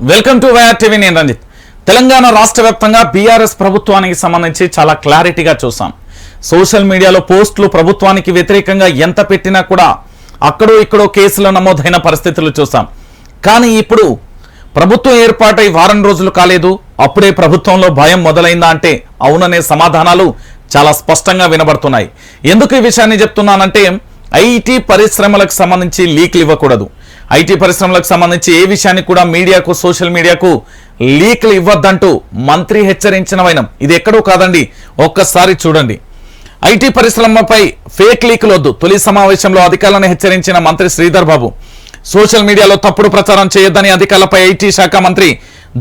Welcome to YR TV నేను రంజిత్. తెలంగాణ రాష్ట్ర వ్యాప్తంగా బీఆర్ఎస్ ప్రభుత్వానికి సంబంధించి చాలా క్లారిటీగా చూసాం సోషల్ మీడియాలో పోస్టులు ప్రభుత్వానికి వ్యతిరేకంగా ఎంత పెట్టినా కూడా అక్కడో ఇక్కడో కేసులు నమోదైన పరిస్థితులు చూసాం కానీ ఇప్పుడు ప్రభుత్వం ఏర్పాటై వారం రోజులు కాలేదు. అప్పుడే ప్రభుత్వంలో భయం మొదలైందా అంటే అవుననే సమాధానాలు చాలా స్పష్టంగా వినబడుతున్నాయి. ఎందుకు ఈ విషయాన్ని చెప్తున్నానంటే ఐటీ పరిశ్రమలకు సంబంధించి లీక్లు ఇవ్వకూడదు. ఐటీ పరిశ్రమలకు సంబంధించి ఏ విషయాన్ని కూడా మీడియాకు సోషల్ మీడియాకు లీక్లు ఇవ్వద్దంటూ మంత్రి హెచ్చరించిన వైనం. ఇది ఎక్కడో కాదండి ఒక్కసారి చూడండి. ఐటీ పరిశ్రమపై ఫేక్ లీకులు వద్దు. తొలి సమావేశంలో అధికారులను హెచ్చరించిన మంత్రి శ్రీధర్ బాబు. సోషల్ మీడియాలో తప్పుడు ప్రచారం చేయొద్దని అధికారులపై ఐటీ శాఖ మంత్రి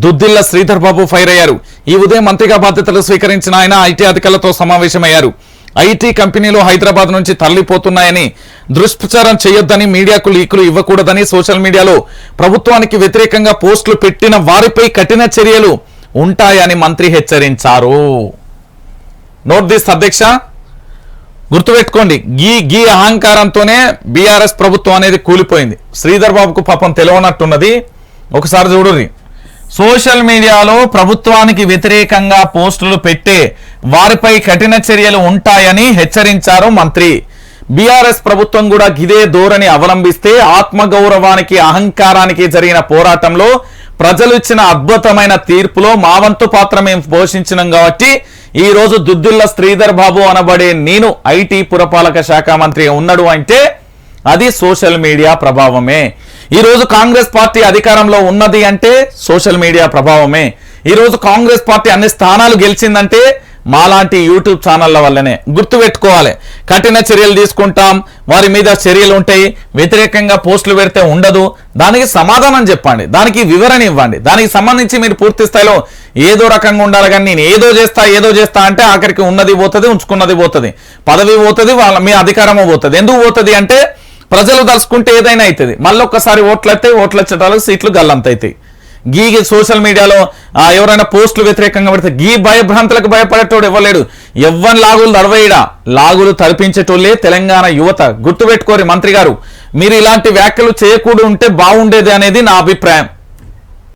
దుద్దిల్ల శ్రీధర్ బాబు ఫైర్ అయ్యారు. ఈ ఉదయం మంత్రిగా బాధ్యతలు స్వీకరించిన ఆయన ఐటీ అధికారులతో సమావేశమయ్యారు. ఐటీ కంపెనీలు హైదరాబాద్ నుంచి తరలిపోతున్నాయని దుష్ప్రచారం చేయొద్దని మీడియాకు లీకులు ఇవ్వకూడదని సోషల్ మీడియాలో ప్రభుత్వానికి వ్యతిరేకంగా పోస్టులు పెట్టిన వారిపై కఠిన చర్యలు ఉంటాయని మంత్రి హెచ్చరించారు. నోట్ దిస్ అధ్యక్ష గుర్తుపెట్టుకోండి గీ గీ అహంకారంతోనే బీఆర్ఎస్ ప్రభుత్వం అనేది కూలిపోయింది. శ్రీధర్ బాబుకు పాపం తెలియనట్టున్నది ఒకసారి చూడండి. సోషల్ మీడియాలో ప్రభుత్వానికి వ్యతిరేకంగా పోస్టులు పెట్టే వారిపై కఠిన చర్యలు ఉంటాయని హెచ్చరించారు మంత్రి. బీఆర్ఎస్ ప్రభుత్వం కూడా గిదే ధోరణి అవలంబిస్తే ఆత్మగౌరవానికి అహంకారానికి జరిగిన పోరాటంలో ప్రజలు ఇచ్చిన అద్భుతమైన తీర్పులో మా వంతు పాత్ర మేము పోషించినాం కాబట్టి ఈ రోజు దుద్దుల్ల శ్రీధర్ బాబు అనబడే నేను ఐటీ పురపాలక శాఖ మంత్రి ఉన్నాడు అంటే అది సోషల్ మీడియా ప్రభావమే. ఈ రోజు కాంగ్రెస్ పార్టీ అధికారంలో ఉన్నది అంటే సోషల్ మీడియా ప్రభావమే. ఈ రోజు కాంగ్రెస్ పార్టీ అన్ని స్థానాలు గెలిచిందంటే మాలాంటి యూట్యూబ్ ఛానళ్ళ వల్లనే గుర్తుపెట్టుకోవాలి. కఠిన చర్యలు తీసుకుంటాం. వారి మీద చర్యలు ఉంటాయి. వ్యతిరేకంగా పోస్టులు పెడితే ఉండదు. దానికి సమాధానం చెప్పండి. దానికి వివరణ ఇవ్వండి. దానికి సంబంధించి మీరు పూర్తి స్థాయిలో ఏదో రకంగా ఉండాలి కానీ నేను ఏదో చేస్తా ఏదో చేస్తా అంటే ఆఖరికి ఉన్నది పోతుంది ఉంచుకున్నది పోతుంది. పదవి పోతుంది వాళ్ళ మీ అధికారము పోతుంది. ఎందుకు పోతుంది అంటే ప్రజలు తలుచుకుంటే ఏదైనా అవుతుంది. మళ్ళీ ఒక్కసారి ఓట్లు అయితే ఓట్లు వచ్చేటాలకు సీట్లు గల్లంత అవుతాయి గీ సోషల్ మీడియాలో ఎవరైనా పోస్టులు వ్యతిరేకంగా పెడితే గీ భయభ్రాంతులకు భయపడేటోడు ఇవ్వలేడు ఎవ్వని లాగులు తడవేయడా లాగులు తరిపించేటోళ్ళే తెలంగాణ యువత. గుర్తుపెట్టుకోరి మంత్రి గారు మీరు ఇలాంటి వ్యాఖ్యలు చేయకూడదు ఉంటే బాగుండేది అనేది నా అభిప్రాయం.